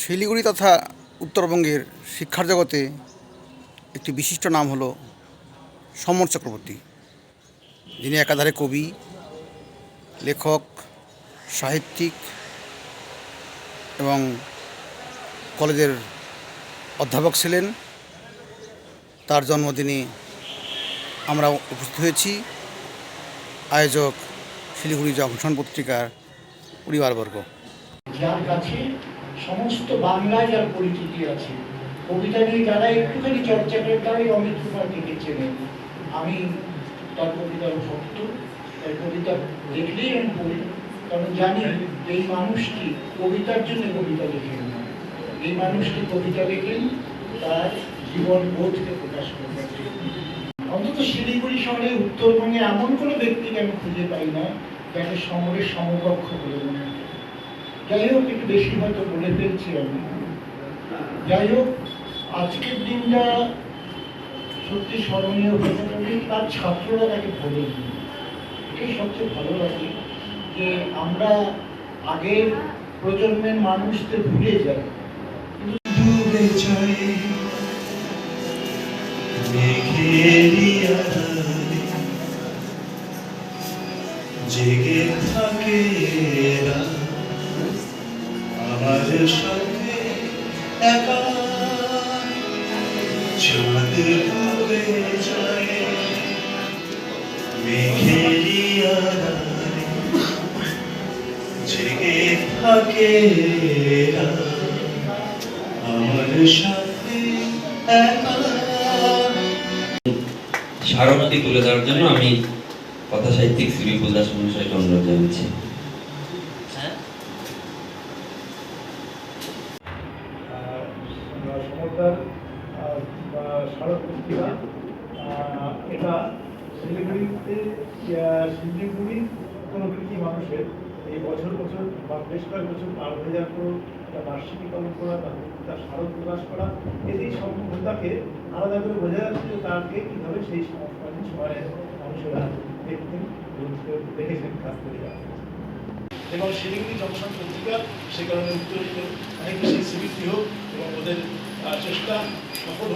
শিলিগুড়ি তথা উত্তরবঙ্গের শিক্ষার জগতে একটি বিশিষ্ট নাম হলো সমর চক্রবর্তী। যিনি একাধারে কবি, লেখক, সাহিত্যিক এবং কলেজের অধ্যাপক ছিলেন। তার জন্মদিনে আমরা উপস্থিত হয়েছি। আয়োজক শিলিগুড়ি জংশন পত্রিকার পরিবারবর্গ। সমস্ত বাংলায় যার পরিচিতি আছে, কবিতা নিয়ে যারা একটুখানি চর্চা করে তারাই অমিত কুমারকে চেনেন। আমি তার কবিতার ভক্ত তার কবিতা দেখলেই আমি পড়ি, কারণ জানি এই মানুষটি কবিতার জন্য কবিতা লেখেন এই মানুষটি কবিতা লেখেন, তার জীবন বোধকে প্রকাশ করবার জন্য। অন্তত শিলিগুড়ি শহরে উত্তরবঙ্গে এমন কোনো ব্যক্তিকে আমি খুঁজে পাই না, যাকে সমরের সমকক্ষ বলে মনে হয়। যাই হোক একটু বেশি হয়তো বলে ফেলছি আমি। যাই হোক আজকের দিনটা সত্যি স্মরণীয় তার ছাত্ররা তাকে ভুলে এটাই সবচেয়ে ভালো লাগে যে আমরা আগের প্রজন্মের মানুষদের ভুলে যাই। জেগে থাকে আমার সাথে একা। চাঁদ যায় মেঘেরই জেগে থাকে আমার সাথে স্মারকটি তুলে দেওয়ার জন্য আমি কথা সাহিত্যিক শ্রী বিপুল দাস মহাশয়কে অনুরোধ জানাচ্ছি। সমর্থার সড়ক পত্রিকা এটা শিলিগুড়িতে শিলিগুড়ির কোনো কৃতি মানুষের এই বছর বছর বা বেশ কয়েক বছর পার হয়ে যাওয়ার পর একটা বার্ষিকীকরণ করা, তার তার স্মারক প্রকাশ করা এতেই সম্পূর্ণতাকে আলাদা করে বোঝা যাচ্ছে যে তাকে কীভাবে সেই সমকালীন সময়ে মানুষেরা দেখতেন দেখেছেন, কাজ করে এবং শিলিগুড়ি জনসন পত্রিকা সে কারণে উত্তরিত, অনেক বেশি স্বীকৃতি হোক এবং ওদের Cerita 多